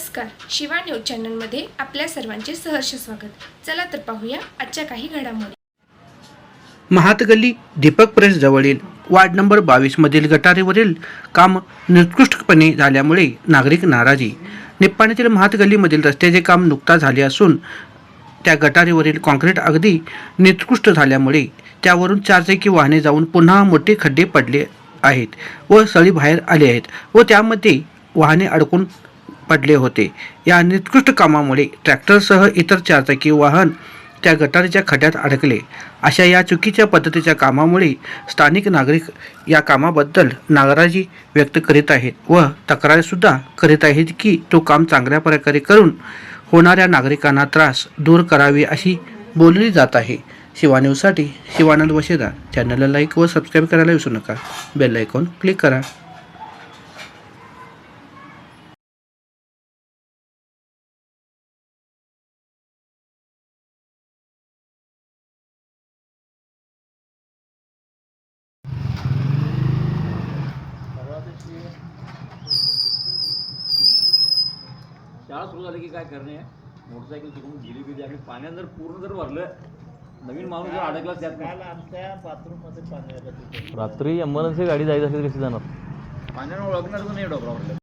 Shiva news चॅनलमध्ये आपल्या सर्वांचे सहर्ष स्वागत. चला तर पाहूया आजच्या काही घडामोडी. महातगल्ली दीपक प्रेस जवळील वार्ड नंबर बावीसमधील गटारीवरील काम निकृष्टपणे झाल्यामुळे नागरिक नाराजी. निप्पाणीतील महातगल्लीमधील रस्त्याचे काम नुकताच झाले असून त्या गटारीवरील कॉन्क्रीट अगदी निकृष्ट झाल्यामुळे त्यावरून चारचाकी वाहने जाऊन पुन्हा मोठे खड्डे पडले आहेत व सळी बाहेर आले आहेत व त्यामध्ये वाहने अडकून पडले होते. या निकृष्ट कामामुळे ट्रॅक्टरसह इतर चारचाकी वाहन त्या गटारीच्या खड्ड्यात अडकले. अशा या चुकीच्या पद्धतीच्या कामामुळे स्थानिक नागरिक या कामाबद्दल नाराजी व्यक्त करीत आहेत व तक्रारसुद्धा करीत आहेत की तो काम चांगल्या प्रकारे करून होणाऱ्या नागरिकांना त्रास दूर करावी अशी बोलली जात आहे. शिवा न्यूजसाठी शिवानंद वशेदा चॅनलला लाईक व सबस्क्राईब करायला विसरू नका. बेल आयकॉन क्लिक करा. शाळा सुरू झाली की काय करणे? मोटरसायकल तिकडून गेली बिली. आणि पाण्यात जर पूर्ण जर भरलं नवीन माणूस जर अडकला त्यात काल आमच्या बाथरूममध्ये पाणी आलं तिथे. रात्री एम्ब्युलन्सची गाडी जायची असेल कशी जाणार? पाण्यानं ओळखणार नाही डोकरावर.